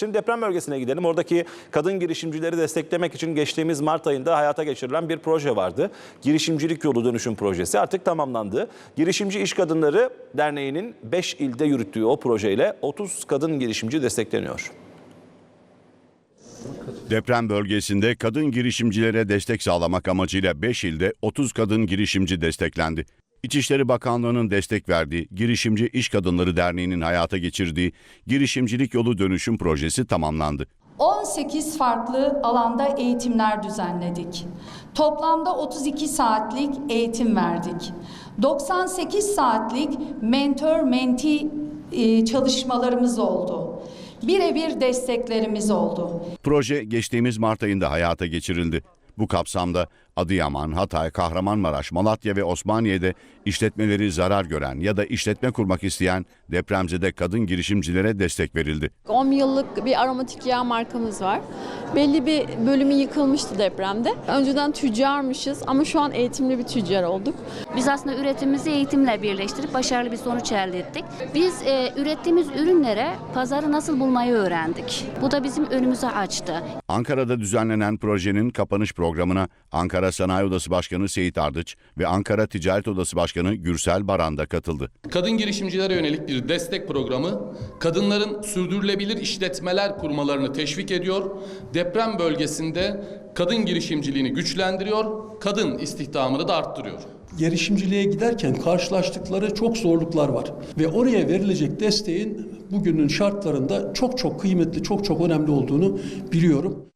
Şimdi deprem bölgesine gidelim. Oradaki kadın girişimcileri desteklemek için geçtiğimiz Mart ayında hayata geçirilen bir proje vardı. Girişimcilik Yolu Dönüşüm Projesi artık tamamlandı. Girişimci İş Kadınları Derneği'nin 5 ilde yürüttüğü o projeyle 30 kadın girişimci destekleniyor. Deprem bölgesinde kadın girişimcilere destek sağlamak amacıyla 5 ilde 30 kadın girişimci desteklendi. İçişleri Bakanlığı'nın destek verdiği Girişimci İş Kadınları Derneği'nin hayata geçirdiği Girişimcilik Yolu Dönüşüm Projesi tamamlandı. 18 farklı alanda eğitimler düzenledik. Toplamda 32 saatlik eğitim verdik. 98 saatlik mentor-mentee e, çalışmalarımız oldu. Birebir desteklerimiz oldu. Proje geçtiğimiz Mart ayında hayata geçirildi. Bu kapsamda Adıyaman, Hatay, Kahramanmaraş, Malatya ve Osmaniye'de işletmeleri zarar gören ya da işletme kurmak isteyen depremzede kadın girişimcilere destek verildi. 10 yıllık bir aromatik yağ markamız var. Belli bir bölümü yıkılmıştı depremde. Önceden tüccarmışız ama şu an eğitimli bir tüccar olduk. Biz aslında üretimimizi eğitimle birleştirip başarılı bir sonuç elde ettik. Biz e, ürettiğimiz ürünlere pazarı nasıl bulmayı öğrendik. Bu da bizim önümüzü açtı. Ankara'da düzenlenen projenin kapanış programına Ankara Sanayi Odası Başkanı Seyit Ardıç ve Ankara Ticaret Odası Başkanı Gürsel Baran da katıldı. Kadın girişimcilere yönelik bir destek programı, kadınların sürdürülebilir işletmeler kurmalarını teşvik ediyor, deprem bölgesinde kadın girişimciliğini güçlendiriyor, kadın istihdamını da arttırıyor. girişimciliğe giderken karşılaştıkları çok zorluklar var. Ve oraya verilecek desteğin bugünün şartlarında çok çok kıymetli, çok çok önemli olduğunu biliyorum.